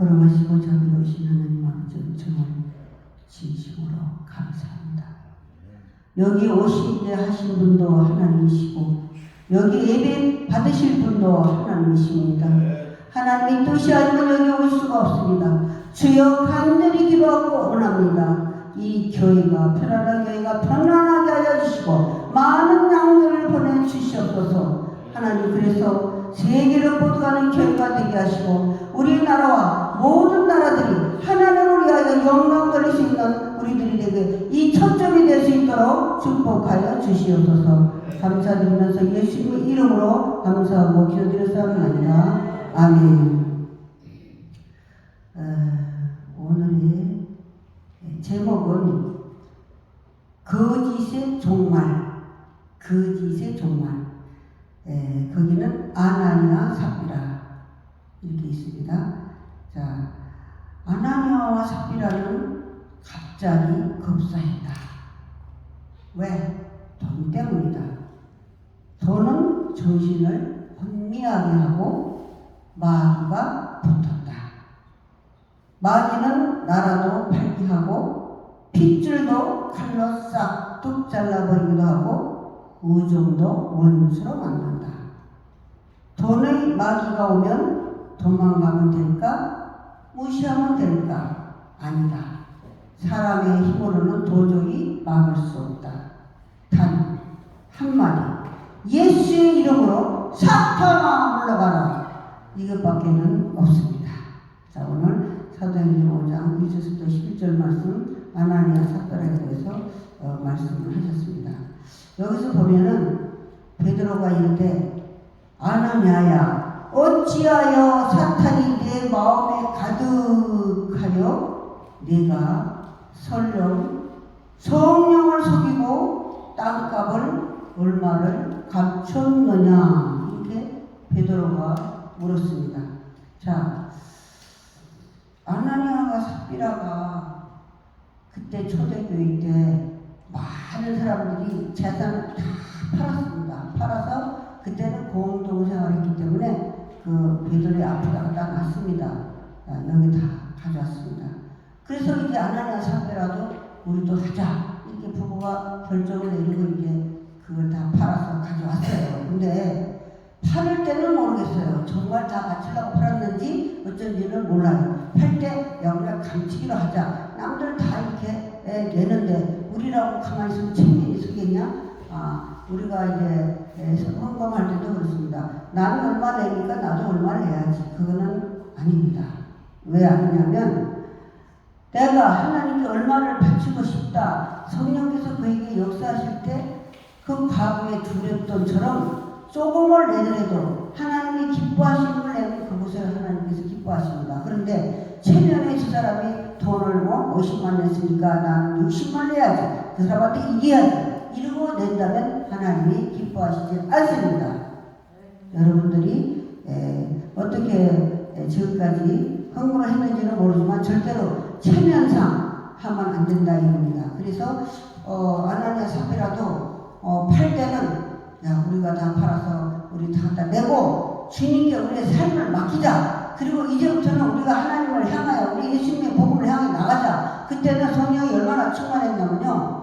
걸어가시고 저기로 오신 하나님 아버지 정말 진심으로 감사합니다. 여기 오시게 하신 분도 하나님이시고 여기 예배 받으실 분도 하나님이십니다. 하나님의 뜻이 아니면 여기 올 수가 없습니다. 주여 간절히 기도하고 원합니다. 이 교회가 편안한 교회가 편안하게 하여 주시고 많은 양들을 보내 주시옵소서. 하나님 그래서 세계를 보도하는 교회가 되게 하시고 모든 나라들이 하나님을 위하여 영광 우리들이 되게 이 초점이 될 수 있도록 축복하여 주시옵소서. 감사드리면서 예수님의 이름으로 감사하고 기도드렸사옵나이다. 아멘. 어, 오늘의 제목은 거짓의 종말, 거짓의 종말. 에, 거기는 아나니아 삽비라 이렇게 있습니다. 자, 아나니아와 삽비라는 갑자기 급사했다. 왜? 돈 때문이다. 돈은 정신을 혼미하게 하고 마귀가 붙었다. 마귀는 나라도 팔기하고 핏줄도 칼로 싹둑 잘라버리기도 하고 우정도 원수로 만든다. 돈의 마귀가 오면 도망가면 될까? 무시하면 될까? 아니다. 사람의 힘으로는 도저히 막을 수 없다. 단 한마디 예수의 이름으로 사탄아 물러가라 이것밖에는 없습니다. 자 오늘 사도행전 5장 1절부터 11절 말씀 아나니아 사건에 대해서 어, 말씀을 하셨습니다. 여기서 보면은 베드로가 이르되 아나니아야 어찌하여 사탄이 내 마음에 가득하여 내가 설령 성령을 속이고 땅값을 얼마를 감췄느냐 이렇게 베드로가 물었습니다. 자 아나니아와 삽비라가 그때 초대교회 때 많은 사람들이 재산을 다 팔았습니다. 팔아서 그때는 공동생활했기 때문에 그 베드로의 앞에다가 딱 놨습니다. 아, 여기 다 가져왔습니다. 그래서 이제 아나니아 삽비라도 우리도 하자 이렇게 부부가 결정을 내리고 이제 그걸 다 팔아서 가져왔어요. 근데 팔을 때는 모르겠어요. 정말 다 바치려고 팔았는지 어쩐지는 몰라요. 팔 때 영락 감치기로 하자. 남들 다 이렇게 에, 내는데 우리라고 가만히 있으면 책임이 있겠냐? 아, 우리가 이제 에, 헌금할 때도 그렇습니다. 나는 얼마 내니까 나도 얼마 내야지. 그거는 아닙니다. 왜 아니냐면 내가 하나님께 얼마를 바치고 싶다. 성령께서 그에게 역사하실 때 그 과거에 두렵던처럼 조금을 내더라도 하나님이 기뻐하시는 걸 내면 그곳에 하나님께서 기뻐하십니다. 그런데 체면에 저 사람이 돈을 뭐 50만 냈으니까 나는 60만 내야지. 그 사람한테 이겨야지. 이러고 낸다면 하나님이 기뻐하시지 않습니다. 여러분들이 에, 어떻게 에, 지금까지 헌금을 했는지는 모르지만 절대로 체면상 하면 안 된다 이겁니다. 그래서 어, 아나니아 사피라도 어, 팔 때는 야 우리가 다 팔아서 우리 다 갖다 내고 주님께 우리의 삶을 맡기자. 그리고 이제부터는 우리가 하나님을 향하여 우리 예수님의 복음을 향해 나가자. 그때는 성령이 얼마나 충만했냐면요.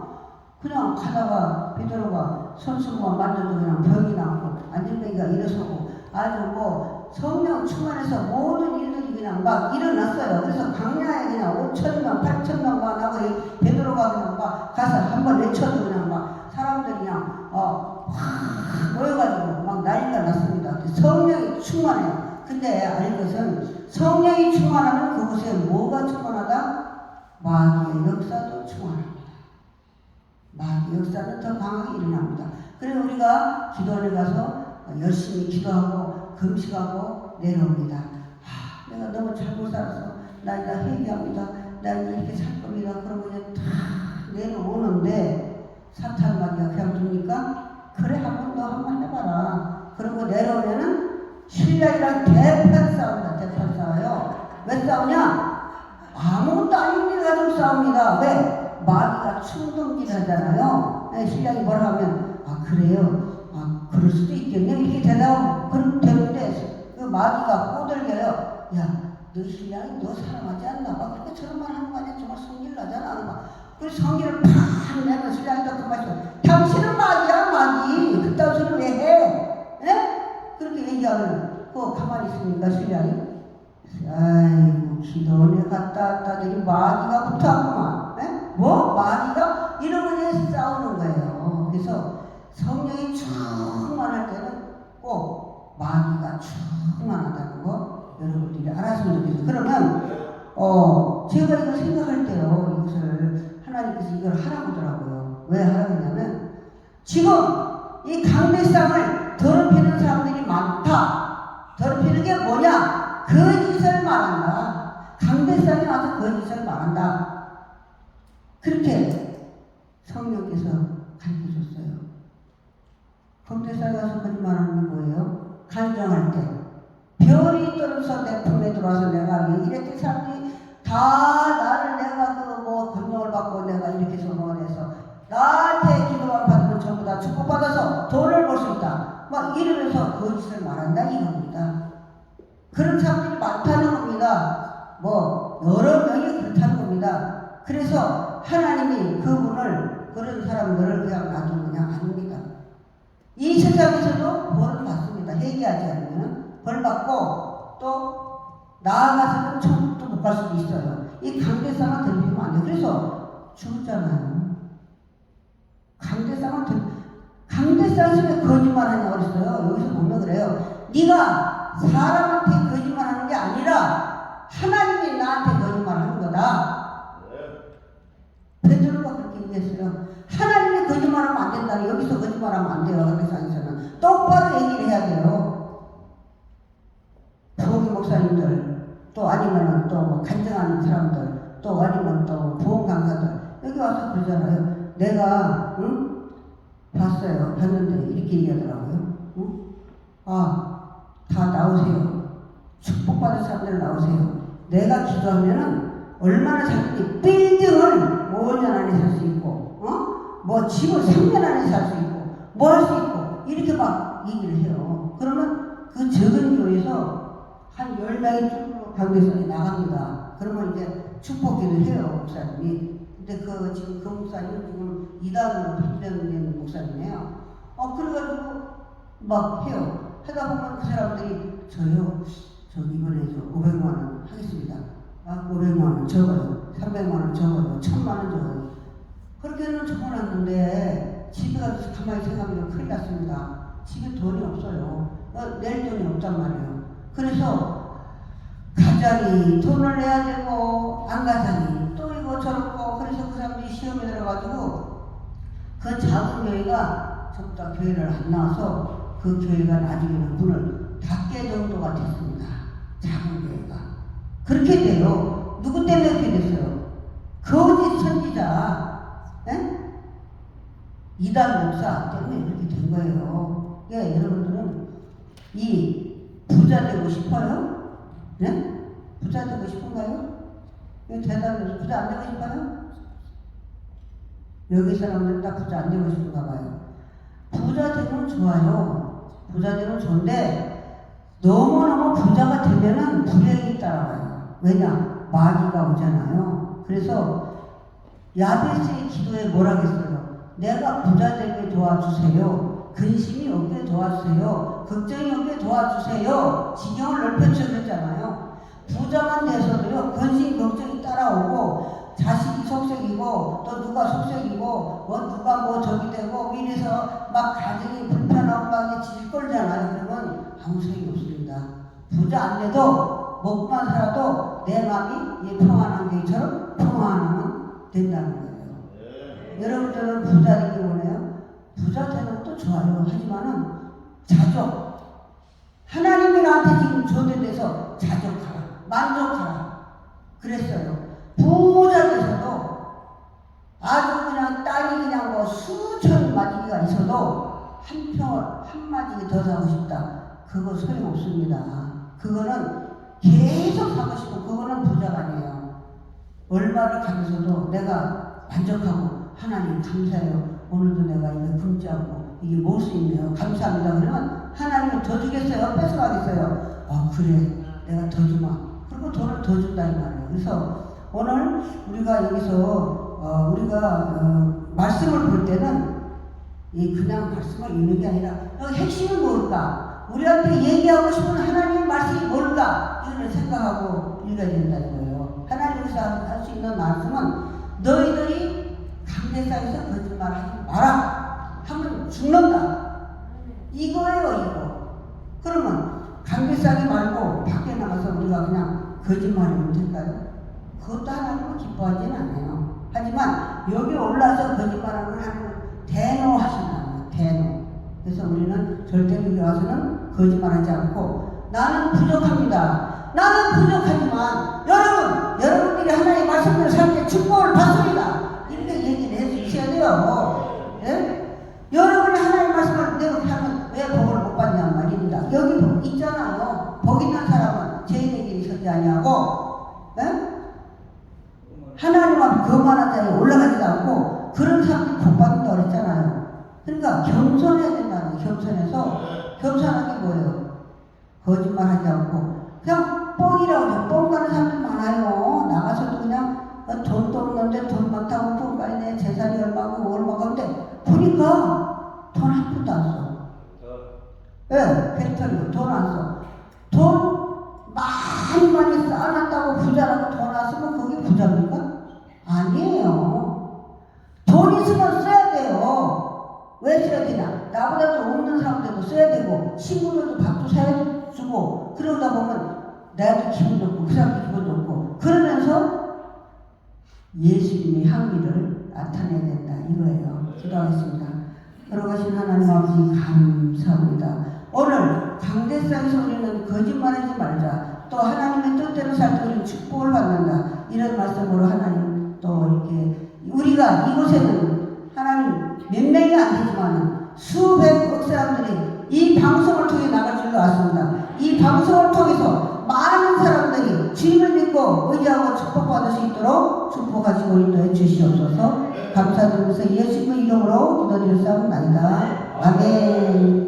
그냥 가다가 베드로가 손수건 만져도 그냥 병이 나고 안전뱅이가 일어서고 아주 뭐 성령 충만해서 모든 일들이 그냥 막 일어났어요. 그래서 강야에 그냥 5천 명, 8천 명만 하고 이 베드로가 그냥 막 가서 한번 외쳐도 그냥 막 사람들이 그냥 어, 확 모여가지고 막 난리가 났습니다. 성령이 충만해요. 근데 알 것은 성령이 충만하면 그곳에 뭐가 충만하다? 마귀의 역사도 충만합니다. 역사는 더 강하게 일어납니다. 그래서 우리가 기도원에 가서 열심히 기도하고 금식하고 내려옵니다. 아, 내가 너무 잘못 살아서 나 이제 회개합니다. 나 이렇게 살 겁니다. 그러고 이제 다 내려오는데 사탄 마귀가 그냥 둡니까? 그래 한 번 더 한 번 해봐라. 그러고 내려오면은 신랑이랑 대판 싸움이다. 대판 싸워요. 왜 싸우냐? 아무것도 아닌 일 가지고 싸웁니다. 왜? 마귀가 충동질 하잖아요. 네, 신랑이 뭐라 하면, 아, 그래요? 아, 그럴 수도 있겠네. 이렇게 대답, 그럼 되는데, 그 마귀가 꼬들겨요. 야, 너 신랑이 너 사랑하지 않나 봐. 그렇게 저런 말 하는 거 아니야? 정말 성질 나잖아. 막. 그 성질을 팍 내면 신랑이 더 그만 쳐. 당신은 마귀야, 마귀. 그딴 소리를 왜 해? 예? 그렇게 얘기하면, 그거 가만히 있습니까, 신랑이? 아이고, 기도원에 갔다 왔다 더니 마귀가 붙었 마귀가 충만하다는 거 여러분들이 알았으면 좋겠어요. 그러면 어 제가 이거 생각할 때요 이것을 하나님께서 이걸 하라고 하더라고요. 왜 하라고 했냐면 지금 이 강대상을 더럽히는 사람들이 많다. 더럽히는 게 뭐냐? 거짓을 말한다. 강대상에 와서 거짓을 말한다. 그렇게 성령께서 가르쳐 줬어요. 검대사에 가서 거짓말하는 게 뭐예요? 간정할 때. 별이 떨어져서 내 품에 들어와서 내가 이랬더니 사람들이 다 나를 내가 그뭐 권력을 받고 내가 이렇게 소원해서 나한테 기도만 받으면 전부 다 축복받아서 돈을 벌 수 있다. 막 이러면서 거짓을 말한다 이겁니다. 그런 사람들이 많다는 겁니다. 뭐 여러 명이 그렇다는 겁니다. 그래서 하나님이 그분을 그런 사람들을 그냥 그냥 아닙니다. 이 세상에서도 벌을 받 회개하지 않으면 벌 받고 또 나아가서는 천국도 못 갈 수도 있어요. 이 강대상을 들리면 안 돼요. 그래서 죽었잖아요. 강대상을 들 강대상 속에 거짓말하냐 그랬어요. 여기서 보면 그래요. 네가 사람한테 거짓말하는 게 아니라 하나님이 나한테 거짓말하는 거다. 베드로가 그렇게 얘기했어요. 하나님이 거짓말하면 안 된다. 여기서 거짓말하면 안 돼요. 강대상에서는 똑바로 얘기를 해야 돼요. 부흥 목사님들 또 아니면 또뭐 간증하는 사람들 또 아니면 또 부흥 강사들 여기 와서 그러잖아요. 내가 응? 봤어요. 봤는데 이렇게 얘기하더라고요. 응? 아, 다 나오세요. 축복받은 사람들 나오세요. 내가 기도하면은 얼마나 자기 빌딩을 5년 안에 살 수 있고, 어? 뭐 집을 3년 안에 살 수 있고, 뭐 할 수 있고, 이렇게 막 얘기를 해요. 그러면 그 적은 교회에서 한 10명이 쭉 강대선에 나갑니다. 그러면 이제 축복기도 해요, 목사님이. 근데 그 지금 그 목사님은 지금 이단으로 편집된 목사님이에요. 어, 그래가지고 막 해요. 하다 보면 그 사람들이 저요, 저 이번에 저 500만 원 하겠습니다. 아, 500만 원 적어요. 300만 원 적어요. 1000만 원 적어요. 그렇게는 적어놨는데 집에 가서 가만히 생각하면 큰일 났습니다. 집에 돈이 없어요. 어, 낼 돈이 없단 말이에요. 그래서 가자니 돈을 내야 되고 안 가자니 또 이거 저렇고 그래서 그 사람들이 시험에 들어가지고 그 작은 교회가 전부 다 교회를 안 나와서 그 교회가 나중에는 문을 닫게 정도가 됐습니다. 작은 교회가 그렇게 돼요. 누구 때문에 그렇게 됐어요? 거짓 선지자, 에? 이단 목사 때문에 이렇게 된 거예요. 예, 여러분들은 이 부자 되고 싶어요? 네? 부자 되고 싶은가요? 왜 대답해서 부자 안 되고 싶어요? 여기 사람들은 다 부자 안 되고 싶은가 봐요. 부자 되면 좋아요. 부자 되면 좋은데 너무너무 부자가 되면은 불행이 따라와요. 왜냐? 마귀가 오잖아요. 그래서 야베스의 기도에 뭐라 했어요? 내가 부자 되게 도와주세요. 근심이 없게 도와주세요. 걱정이 없게 도와주세요. 지경을 넓혀주셨잖아요. 부자만 돼서도요, 근심, 걱정이 따라오고, 자식이 속색이고, 또 누가 속색이고, 뭐 누가 뭐 저기 되고, 이래서 막 가정이 불편하고 막 질 걸잖아요. 그러면 아무 소용이 없습니다. 부자 안 돼도, 먹고만 살아도 내 마음이 이 평안한 게처럼 평안하면 된다는 거예요. 여러분들은 부자 되기 원해요? 부자 되는 것도 좋아요. 하지만은 자족. 하나님이 나한테 지금 조대돼서 자족하라. 만족하라. 그랬어요. 부자 돼서도 아주 그냥 땅이 그냥 뭐 수천 마지기가 있어도 한 평을 한 마지기 더 사고 싶다. 그거 소용없습니다. 그거는 계속 사고 싶고 그거는 부자가 아니에요. 얼마를 가면서도 내가 만족하고 하나님 감사해요. 오늘도 내가 이거 금지하고 이게 먹을 수 있네요. 감사합니다. 그러면 하나님은 더 주겠어요? 뺏어가겠어요? 어 그래 내가 더 주마. 그리고 돈을 더 준다 이 말이에요. 그래서 오늘 우리가 여기서 어, 우리가 어, 말씀을 볼 때는 이 그냥 말씀을 읽는 게 아니라 핵심은 뭘까? 우리한테 얘기하고 싶은 하나님의 말씀이 뭘까? 이걸 생각하고 읽어야 된다는 거예요. 하나님께서 할 수 있는 말씀은 너희들이 강대상에서 거짓말하지 마라. 하면 죽는다. 이거예요, 이거. 그러면 강대상이 말고 밖에 나가서 우리가 그냥 거짓말하면 될까요? 그것도 하나님은 기뻐하지는 않아요. 하지만 여기 올라서 거짓말하는 걸 하나님은 대노하신다는. 대노. 그래서 우리는 절대로 여기 와서는 거짓말하지 않고 나는 부족합니다. 나는 부족하지만 여러분, 여러분들이 하나님의 말씀대로 살때 축복을 받습니다. 돼요. 예? 여러분이 하나님의 말씀을 내가 하면 왜 복을 못 받냔 말입니다. 여기 복 있잖아요. 복 있는 사람은 죄인에게 아니하고, 예? 하나님 앞에 거만한 자리에 올라가지도 않고 그런 사람들이 복 받는다고 그랬잖아요. 그러니까 겸손해야 된다는. 겸손해서 겸손한 게 뭐예요? 거짓말 하지 않고 그냥 뻥이라고 해요. 뻥 가는 사람 나도 기분 좋고, 그 사람도 기분 좋고, 그러면서 예수님의 향기를 나타내야 된다. 이거예요. 기도하겠습니다. 걸어가신 하나님 아버지 감사합니다. 오늘 강대상에서 우리는 거짓말하지 말자. 또 하나님의 뜻대로 살때 우리는 축복을 받는다. 이런 말씀으로 하나님 또 이렇게 우리가 이곳에는 하나님 몇 명이 안 되지만 수백 억 사람들이 이 방송을 통해 나갈 줄로 알았습니다. 이 방송을 통해서 많은 사람들이 주님을 믿고 의지하고 축복받을 수 있도록 축복하시고 인도해 주시옵소서 감사드리면서 예수님의 이름으로 기도드렸사옵나이다. 아멘.